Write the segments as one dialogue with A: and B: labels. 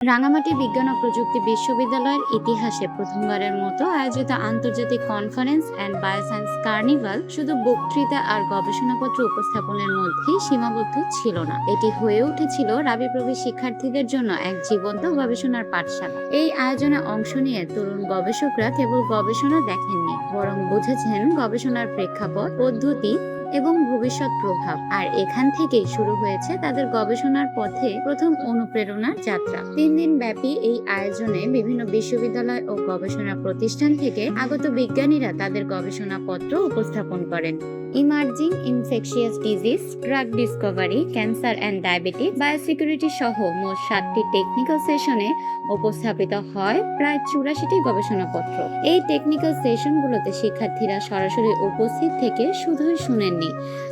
A: রাঙামাটি বিজ্ঞান ও প্রযুক্তি বিশ্ববিদ্যালয়ের ইতিহাসে প্রথমবারের মতো আয়োজিত আন্তর্জাতিক কনফারেন্স অ্যান্ড বায়োসায়েন্স কার্নিভাল শুধু বক্তৃতা আর গবেষণাপত্র উপস্থাপনের মধ্যেই সীমাবদ্ধ ছিল না। এটি হয়ে উঠেছিল রাবি রাবিপ্রবি শিক্ষার্থীদের জন্য এক জীবন্ত গবেষণার পাঠশালা। এই আয়োজনে অংশ নিয়ে তরুণ গবেষকরা কেবল গবেষণা দেখেননি, বরং বুঝেছেন গবেষণার প্রেক্ষাপট, পদ্ধতি এবং ভবিষ্যৎ প্রভাব। আর এখান থেকেই শুরু হয়েছে তাদের গবেষণার পথে প্রথম অনুপ্রেরণার যাত্রা। তিন দিন ব্যাপী এই আয়োজনে বিভিন্ন বিশ্ববিদ্যালয় ও গবেষণা প্রতিষ্ঠান থেকে আগত বিজ্ঞানীরা তাদের গবেষণাপত্র উপস্থাপন করেন। Emerging infectious disease, drug discovery, cancer and diabetes biosecurity সহ মোট সাতটি টেকনিক্যাল সেশনে উপস্থাপিত হয় প্রায় চুরাশিটি গবেষণাপত্র। এই টেকনিক্যাল সেশনগুলোতে শিক্ষার্থীরা সরাসরি উপস্থিত থেকে শুধুই শুনেননি।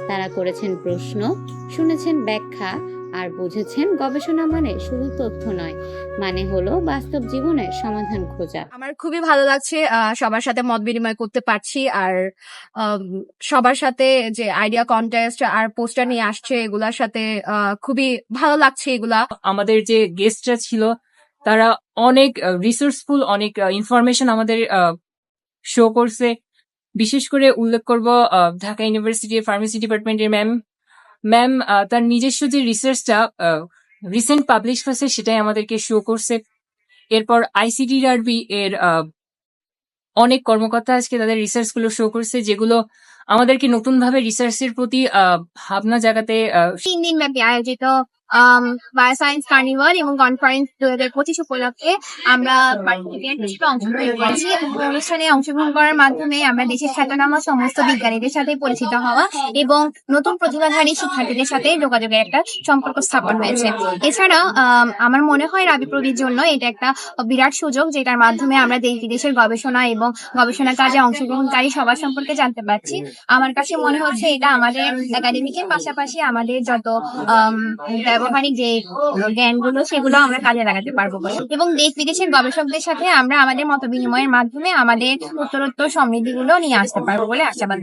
A: তারা করেছেন প্রশ্ন, শুনেছেন ব্যাখ্যা আর বুঝেছেন গবেষণা মানে শুধু তথ্য নয় মানে হলো বাস্তব জীবনে সমাধান খোঁজা।
B: আমার খুবই ভালো লাগছে আহ, সবার সাথে মত বিনিময় করতে পারছি আর সবার সাথে যে আইডিয়া কন্টেস্ট আর পোস্টার নিয়ে আসছে এগুলার সাথে আহ, খুবই ভালো লাগছে এগুলা।
C: আমাদের যে গেস্টরা ছিল তারা অনেক রিসোর্সফুল অনেক ইনফরমেশন আমাদের শো করছে। বিশেষ করে উল্লেখ করব আহ, ঢাকা ইউনিভার্সিটির ফার্মেসি ডিপার্টমেন্টের ম্যাম ম্যাম তার নিজস্ব যে রিসার্চটা রিসেন্ট পাবলিশ হয়েছে, সেটাই আমাদেরকে শো করছে। এরপর আইসিডি আরবি এর অনেক কর্মকর্তা আজকে তাদের রিসার্চগুলো শো করছে, যেগুলো আমাদেরকে নতুন ভাবে রিসার্চের প্রতি ভাবনা জাগাতে
B: তিন দিন ব্যাপী আয়োজিত বায়োসায়েন্স কার্নিভাল এবং কনফারেন্স দু হাজার পঁচিশ উপলক্ষে আমরা অংশগ্রহণ অনুষ্ঠানে অংশগ্রহণ করার মাধ্যমে আমরা দেশের খ্যাতনামা সমস্ত বিজ্ঞানীদের সাথে পরিচিত হওয়া এবং নতুন প্রতিভাধারী শিক্ষার্থীদের সাথে যোগাযোগের একটা সম্পর্ক স্থাপন হয়েছে। এছাড়া আম, আমার মনে হয় রাবি প্রবির জন্য এটা একটা বিরাট সুযোগ যেটার মাধ্যমে আমরা দেশ বিদেশের গবেষণা এবং গবেষণা কাজে অংশগ্রহণকারী সবার সম্পর্কে জানতে পারছি। আমার কাছে মনে হচ্ছে এটা আমাদের একাডেমিকের পাশাপাশি আমাদের যত ব্যবহারিক যে জ্ঞানগুলো সেগুলো আমরা কাজে লাগাতে পারব। এবং দেশ বিদেশের গবেষকদের সাথে আমরা আমাদের মত বিনিময়ের মাধ্যমে আমাদের উত্তরোত্তর সমৃদ্ধিগুলো নিয়ে আসতে পারব বলে আশাবাদ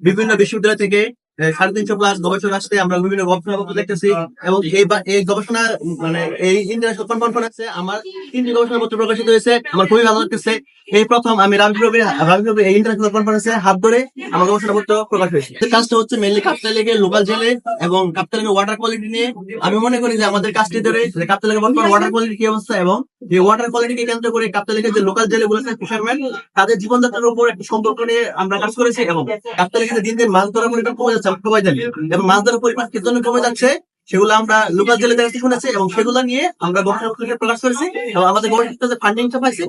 D: বিভিন্ন বিশ্ববিদ্যালয় থেকে সাড়ে তিনশো প্লাস আমরা বিভিন্ন গবেষণাপত্র দেখতেছি, এবং এই এই গবেষণা মানে এই ইন্টারন্যাশনাল আমার তিনটি গবেষণাপত্র প্রকাশিত হয়েছে, আমার খুবই ভালো লাগতেছে। এই প্রথম আমি এই ইন্টারন্যাশনাল কনফারেন্সে হাত ধরে আমার গবেষণাপত্র প্রকাশ হয়েছে। কাজটা হচ্ছে মেনলি লোকাল জেলে এবং কাপ্তাই ওয়াটার কোয়ালিটি নিয়ে। আমি মনে করি যে আমাদের কাজটি ধরে লেগে বর্তমান ওয়াটার কোয়ালিটি কি অবস্থা এবং এই ওয়াটার কোয়ালিটিকে কেন্দ্র করে কাপ্তাই লেগে যে লোকাল জেলে বলেছে ফিশারম্যান তাদের জীবনযাত্রার উপর একটা সম্পর্ক নিয়ে আমরা কাজ করেছি এবং কাপ্তাই লেগে দিন দিন মাছ ধরার সবাই জানি। এবং মাছ ধরার পরিমাণ কি জন্য কমে যাচ্ছে, সেগুলো আমরা লোকাল জেলে শুনেছি, এবং সেগুলো নিয়ে আমরা গবেষণা প্রকাশ করেছি, এবং আমাদের গবেষণা যে ফান্ডিংটা পাইছে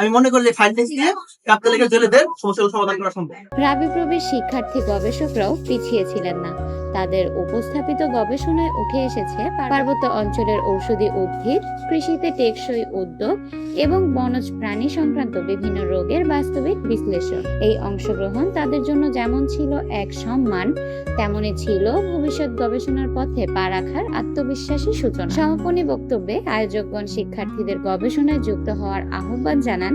D: আমি মনে করি যে ফান্ডিং দিয়ে কাপ্তালিকা জেলেদের সমস্যাগুলো সমাধান করা সম্ভব।
A: রাবিপ্রবির শিক্ষার্থী গবেষকরাও পিছিয়ে ছিলেন না। তাদের উপস্থাপিত গবেষণায় উঠে এসেছে পার্বত্য অঞ্চলের ঔষধি উদ্ভিদ, কৃষিতে টেকসই উদ্যোগ এবং বনজ প্রাণী সংক্রান্ত বিভিন্ন রোগের বাস্তবিক বিশ্লেষণ। এই অংশগ্রহণ তাদের জন্য যেমন ছিল এক সম্মান, তেমনি ছিল ভবিষ্যৎ গবেষণার পথে পা রাখার আত্মবিশ্বাসী সূচনা। সমাপনী বক্তব্যে আয়োজকগণ শিক্ষার্থীদের গবেষণায় যুক্ত হওয়ার আহ্বান জানান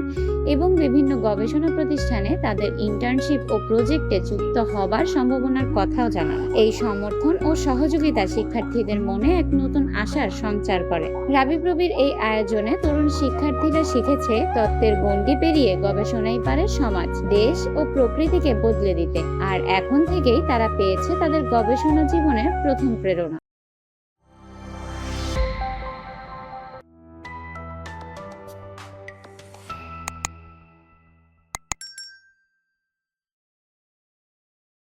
A: এবং বিভিন্ন গবেষণা প্রতিষ্ঠানে তাদের ইন্টার্নশিপ ও প্রজেক্টে যুক্ত হবার সম্ভাবনার কথাও জানান। এই সমর্থন ও সহযোগিতা শিক্ষার্থীদের মনে এক নতুন আশার সঞ্চার করে। রাবি প্রবীর এই আয়োজনে তরুণ শিক্ষার্থীরা শিখেছে তত্ত্বের গণ্ডি পেরিয়ে গবেষণাই পারে সমাজ, দেশ ও প্রকৃতিকে বদলে দিতে। আর এখন থেকেই তারা পেয়েছে তাদের গবেষণা জীবনের প্রথম প্রেরণা।